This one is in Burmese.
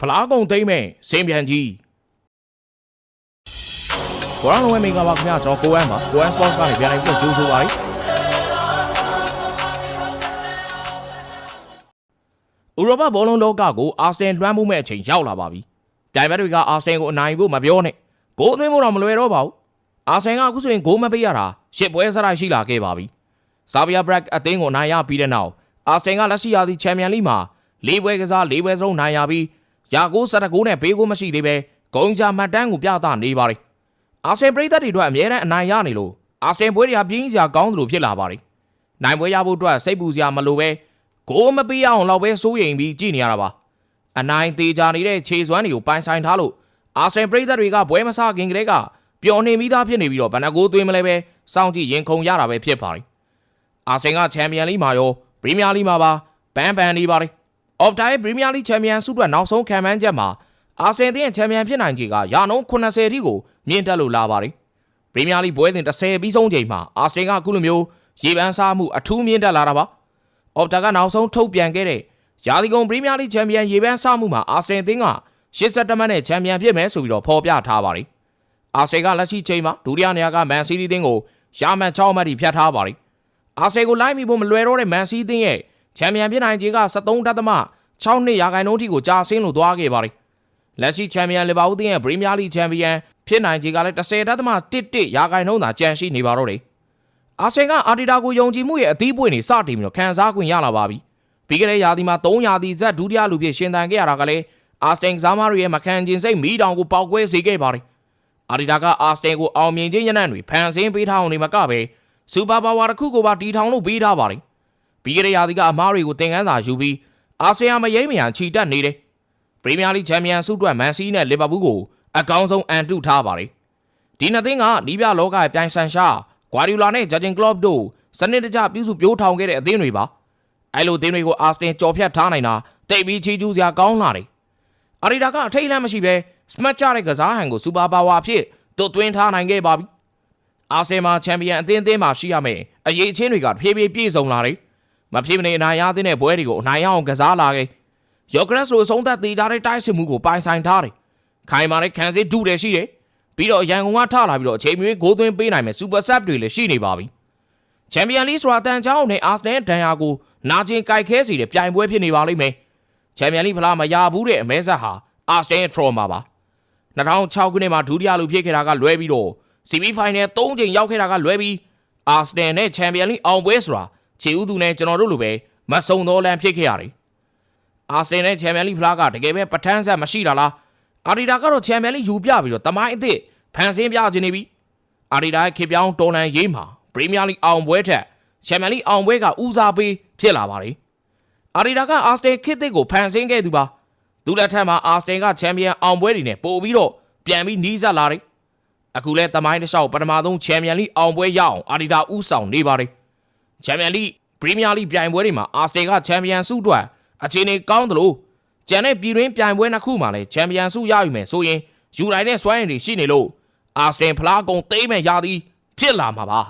ဖလားကုံသိမ့်မဲ့စင်ပြန်ကြီးဘောလုံးဝဲမင်္ဂလာပါခင်ဗျာကျွန်တော်ကိုအန်ပါကိုအန်စပေါ့စ်ကနေပြန်လိုက်ပြီးကြိုးဆိုပါရစေဥရောပဘောလုံးလောကကိုအာစတန်လွှမ်းမိုးမဲ့အချိန်ရောက်လာပါပြီ။ပြိုင်ဘက်တွေကအာစတန်ကိုအနိုင်ဖို့မပြောနဲ့။ဂိုးအသွင်းဖို့တော့မလွယ်တော့ပါဘူး။အာစတန်ကအခုဆိုရင်ဂိုးမပေးရတာရှစ်ပွဲစရိုက်ရှိလာခဲ့ပါပြီ။ Slavia Prague အသင်းကိုအနိုင်ရပြီးတဲ့နောက်အာစတန်ကလက်ရှိရာသီချန်ပီယံလိမှာ၄ပွဲကစား၄ပွဲစလုံးနိုင်ရပြီး ရာကိုစတကိုးနဲ့ဘေးကိုမရှိသေးပဲဂုံချာမှတ်တမ်းကိုပြသနေပါတယ်။အာစတန်ပရိသတ်တွေအတွက်အမြဲတမ်းအနိုင်ရနေလို့အာစတန်ပွဲတွေကပြင်းစရာကောင်းသလိုဖြစ်လာပါတယ်။နိုင်ပွဲရဖို့အတွက်စိတ်ပူစရာမလိုပဲဂိုးမပေးရအောင်တော့ပဲစိုးရိမ်ပြီးကြည့်နေရတာပါ။အနိုင်သေးကြနေတဲ့ခြေစွမ်းတွေကိုပိုင်ဆိုင်ထားလို့အာစတန်ပရိသတ်တွေကပွဲမစခင်ကတည်းကပျော်နေပြီးသားဖြစ်နေပြီးတော့ဘဏ္ဍကိုသွင်းမလဲပဲစောင့်ကြည့်ရင်ခုန်ရတာပဲဖြစ်ပါတယ်။အာစတန်ကချန်ပီယံလိမှာရောပရီးမီးယားလိမှာပါဘန်ဘန်နေပါတယ်။ Off time ပရီးမီးယားလိချန်ပီယံဆုအတွက်နောက်ဆုံးခံမှန်းချက်မှာအာစတန်တင်းရဲ့ချန်ပီယံဖြစ်နိုင်ခြေကရာနှုန်း80အထိကိုမြင့်တက်လို့လာပါတယ်။ပရီးမီးယားလိပွဲစဉ်30ပြီးဆုံးချိန်မှာအာစတန်ကအခုလိုမျိုးရေပန်းစားမှုအထူးမြင့်တက်လာတာပါ။အော်တာကနောက်ဆုံးထုတ်ပြန်ခဲ့တဲ့ရာသီကုန်ပရီးမီးယားလိချန်ပီယံရေပန်းစမှုမှာအာစတန်အသင်းက82မှတ်နဲ့ချန်ပီယံဖြစ်မယ်ဆိုပြီးတော့ဖော်ပြထားပါတယ်။အာစတန်ကလက်ရှိချိန်မှာဒုတိယနေရာကမန်စီးတီးအသင်းကိုရာမှတ်6မှတ်ထိဖြတ်ထားပါတယ်။အာစတန်ကိုလိုက်မိဖို့မလွယ်တော့တဲ့မန်စီးအသင်းရဲ့ ချန်ပီယံဖြစ်နိုင်ခြေက73.6ရာခိုင်နှုန်းထိကိုကြာဆင်းလို့သွားခဲ့ပါတယ်။လက်ရှိချန်ပီယံလီဗာပူးအသင်းရဲ့ပရီးမီးယားလိချန်ပီယံဖြစ်နိုင်ခြေကလည်း10.11ရာခိုင်နှုန်းသာကျန်ရှိနေပါတော့တယ်။အာဆင်ကအာတီတာကိုယုံကြည်မှုရဲ့အသီးပွင့်နေစတင်ပြီးတော့ခံစား권ရလာပါပြီ။ပြီးခဲ့တဲ့ရာသီမှာ3ရာသီဇက်ဒုတိယလူဖြစ်ရှင်သန်ခဲ့ရတာကလည်းအာစတင်ကစားမတွေရဲ့မခံကျင်စိတ်မီးတောင်ကိုပေါက်ကွဲစေခဲ့ပါတယ်။အာတီတာကအာစတင်ကိုအောင်မြင်ခြင်းရနံ့တွေဖန်ဆင်းပေးထားအောင်နေမကပဲစူပါပါဝါတစ်ခုကိုပါတီထောင်လို့ပေးထားပါတယ်။ ပြီးခဲ့တဲ့ရာသီကအမားတွေကိုသင်ခန်းစာယူပြီးအာဆီယံမရိမ့်မယံချီတက်နေတယ်။ပရီးမီးယားလိချန်ပီယံဆုအတွက်မန်စီးနဲ့လီဗာပူးကိုအကောင်းဆုံးအန်တုထားပါတယ်။ဒီနှစ်သင်းကနီးပြလောကရဲ့ပြိုင်ဆိုင်ရှာဂွာဒီယိုလာနဲ့ဂျာဂျင်ကလော့ပ်တို့စနစ်တကျပြုစုပြောထောင်ခဲ့တဲ့အသင်းတွေပါအဲလိုအသင်းတွေကိုအာစတင်ကြော်ဖြတ်ထားနိုင်တာတိတ်ပြီးချီးကျူးစရာကောင်းလာတယ်အာရီတာကအထိတ်အလန့်မရှိပဲစမတ်ကြတဲ့ကစားဟန်ကိုစူပါပါဝါအဖြစ်သွတ်သွင်းထားနိုင်ခဲ့ပါပြီအာစတင်မှာချန်ပီယံအသင်းအသင်းမှာရှိရမယ်အရေးအချင်းတွေကဖြည်းဖြည်းပြည့်စုံလာတယ် မဖြည်းမနေအနိုင်ရတဲ့ပွဲတွေကိုအနိုင်ရအောင်ကစားလာခဲ့ယောဂရက်စ်လိုအဆုံးသက်သေးထားတဲ့တိုက်စစ်မှုကိုပိုင်ဆိုင်ထားတယ်ခိုင်မာတဲ့ခံစစ်ဒုတယ်ရှိတယ်ပြီးတော့ရန်ကုန်ကထလာပြီးတော့အချိန်မီဂိုးသွင်းပေးနိုင်မယ်စူပါဆပ်တွေလည်းရှိနေပါပြီချန်ပီယံလိဆိုတာတန်ချောင်းနဲ့အာဆနယ်ဒန်ယာကိုနာကျင်ကြိုက်ခဲစီတဲ့ပြိုင်ပွဲဖြစ်နေပါလိမ့်မယ်ချန်ပီယံလိဖလားမရဘူးတဲ့အမဲဆက်ဟာအာဆနယ်ထရောမာပါ2006ခုနှစ်မှာဒုတိယလူဖြစ်ခဲ့တာကလွဲပြီးတော့ CB Final 3ချိန်ရောက်ခဲ့တာကလွဲပြီးအာဆနယ်နဲ့ချန်ပီယံလိအောင်ပွဲဆိုတာ ခြေဦးသူနဲ့ကျွန်တော်တို့လိုပဲမဆုံသောလန်ဖြစ်ခဲ့ရတယ်အာဆနယ်နဲ့ချန်ပီယံလိဖလားကတကယ်ပဲပဋ္ဌာန်းဆက်မရှိတာလားအာဒီတာကတော့ချန်ပီယံလိယူပြပြီးတော့တမိုင်းအစ်စ်ဖန်ဆင်းပြခြင်းနေပြီအာဒီတာရဲ့ခေတ်ပြောင်းတော်လန်ရေးမှာပရီးမီးယားလိအောင်ပွဲထက်ချန်ပီယံလိအောင်ပွဲကဦးစားပေးဖြစ်လာပါတယ်အာဒီတာကအာစတင်ခေတ်သစ်ကိုဖန်ဆင်းခဲ့သူပါသူလက်ထက်မှာအာစတင်ကချန်ပီယံအောင်ပွဲတွေနဲ့ပို့ပြီးတော့ပြန်ပြီးနီးစပ်လာတယ်အခုလဲတမိုင်းတစ်လျှောက်ပထမဆုံးချန်ပီယံလိအောင်ပွဲရအောင်အာဒီတာဦးဆောင်နေပါတယ် ချန်ပီယံလိပရီးမီးယားလိပြိုင်ပွဲတွေမှာအာစတင်ကချန်ပီယံဆုအတွက်အခြေအနေကောင်းသလိုကျန်တဲ့ပြည်တွင်းပြိုင်ပွဲနှစ်ခုမှာလည်းချန်ပီယံဆုရယူမယ်ဆိုရင်ယူရိုင်နဲ့စွမ်းရည်တွေရှိနေလို့အာစတင်ဖလားကုံသိမ်းမဲ့ရသည်ဖြစ်လာမှာပါ